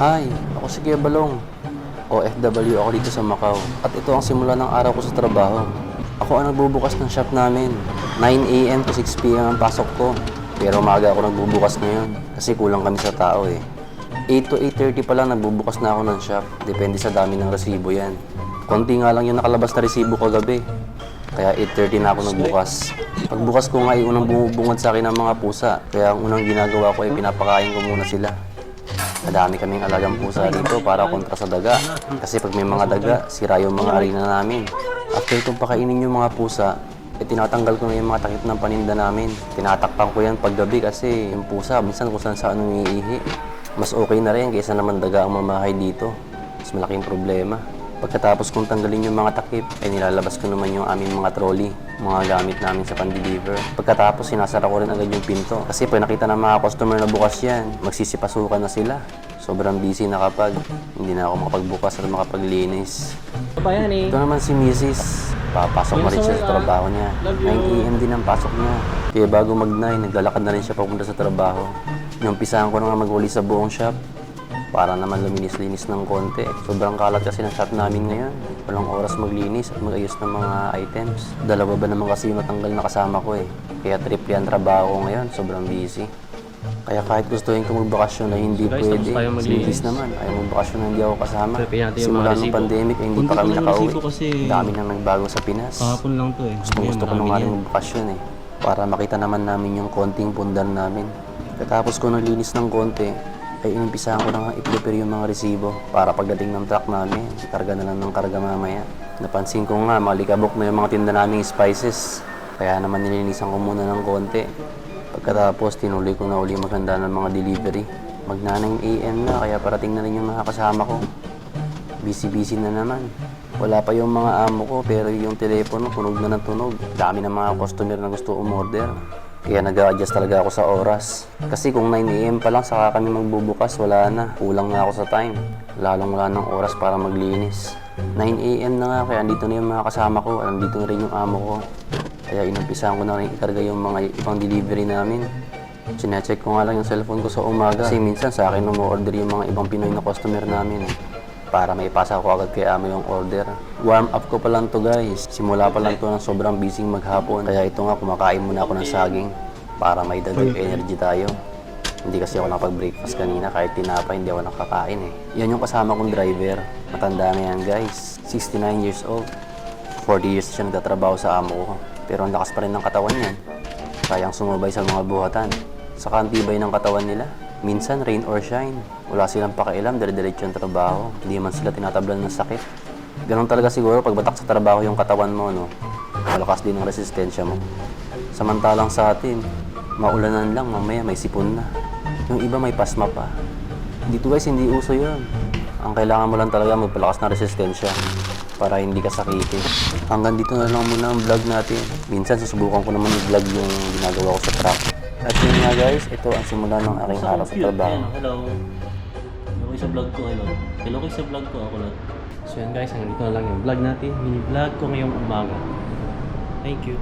Hi, ako si Kuya Balong. OFW ako dito sa Macau. At ito ang simula ng araw ko sa trabaho. Ako ang nagbubukas ng shop namin. 9am to 6pm ang pasok ko. Pero maaga ako nagbubukas ngayon kasi kulang kami sa tao eh. 8 to 8.30 pa lang nagbubukas na ako ng shop. Depende sa dami ng resibo yan. Konti nga lang yung nakalabas na resibo kagabi. Kaya 8.30 na ako nagbukas. Pagbukas ko nga, yung unang bumubungad sa akin ng mga pusa. Kaya ang unang ginagawa ko ay pinapakain ko muna sila. Madami kaming alagang pusa dito para kontra sa daga. Kasi pag may mga daga, sira yung mga arena namin. After itong pakainin yung mga pusa, eh, tinatanggal ko na yung mga takip ng paninda namin. Tinatakpan ko yan paggabi kasi yung pusa, minsan kung saan saan umiihi. Mas okay na rin kaysa naman daga ang mamahay dito. Mas malaking problema. Pagkatapos kong tanggalin yung mga takip, ay nilalabas ko naman yung aming mga trolley, mga gamit namin sa pan-deliver. Pagkatapos, sinasara ko rin agad yung pinto. Kasi pag nakita ng mga customer na bukas yan, magsisipasukan na sila. Sobrang busy na kapag hindi na ako makapagbukas at makapaglinis. Pa yan eh. Ito naman si Mrs. Papasok na rin siya sa trabaho niya. 9am din ang pasok niya. Kaya bago mag-9, naglalakad na rin siya papunta sa trabaho. Inumpisahan ko na nga magwali sa buong shop para naman luminis-linis ng konti. Sobrang kalat kasi ng shop namin ngayon. Walang oras maglinis at mag-ayos ng mga items. Dalawa ba naman kasi yung natanggal na kasama ko eh. Kaya triple ang trabaho ko ngayon. Sobrang busy. Kaya kahit gustuhin ko magbakasyon na hindi Guys, pwede. tapos tayo Si maglinis. Mrs. naman, ayaw magbakasyon na hindi ako kasama. Simula ng pandemic ay hindi Punta pa kami nakauwi. kasi Dami nang nagbago sa Pinas. Kahapon lang to eh. Gusto, gusto ko na nga rin magbakasyon eh. Para makita naman namin yung konting pundar namin. Katapos ko nalinis ng konti, ay inumpisahan ko na nga i-prepare yung mga resibo para pagdating ng truck namin, karga na lang ng karga mamaya. Napansin ko nga, malikabok na yung mga tinda naming spices. Kaya naman nilinisan ko muna ng konti. Pagkatapos, tinuloy ko na uli maghanda ng mga delivery. Magna 9 a.m. na, kaya parating na rin yung mga kasama ko. Busy-busy na naman. Wala pa yung mga amo ko, pero yung telepono tunog na ng tunog. Dami ng mga customer na gusto umorder. Kaya nag adjust talaga ako sa oras. Kasi kung 9am pa lang saka kami magbubukas, wala na. Kulang na ako sa time. Lalong wala ng oras para maglinis. 9am na nga, kaya andito na yung mga kasama ko. Andito na rin yung amo ko. Kaya inumpisahan ko na rin ikarga yung mga ibang delivery namin. Sinecheck ko nga lang yung cellphone ko sa umaga. Kasi minsan sa akin umu-order yung mga ibang Pinoy na customer namin. eh. Para may pasa ko agad kay Amo yung order. Warm up ko pa lang to guys. Simula pa lang to ng sobrang busy maghapon. Kaya ito nga kumakain muna ako ng saging. Para may dagdag energy tayo. Hindi kasi ako nakapag-breakfast kanina kahit tinapay hindi ako nakakain eh. Yan yung kasama kong driver. Matanda na yan guys. 69 years old. 40 years siya nagtatrabaho sa amo ko. Pero ang lakas pa rin ng katawan niyan. Kayang sumubay sa mga buhatan. Saka ang tibay ng katawan nila. Minsan, rain or shine. Wala silang pakialam, dire-diretso yung trabaho. Hindi man sila tinatablan ng sakit. Ganon talaga siguro pag batak sa trabaho yung katawan mo, no? Malakas din ang resistensya mo. Samantalang sa atin, maulanan lang, mamaya may sipon na. Yung iba may pasma pa. Dito guys, hindi uso yun. Ang kailangan mo lang talaga magpalakas ng resistensya para hindi ka sakitin. Hanggang dito na lang muna ang vlog natin. Minsan susubukan ko naman i-vlog yung ginagawa ko sa truck. At yun nga guys, ito ang simula ng aking araw sa trabaho. Hello. Hello kayo sa vlog ko. Hello. Hello kayo sa vlog ko. Ako lang. So yan guys, hanggang dito na lang yung vlog natin. Mini vlog ko ngayong umaga. Thank you.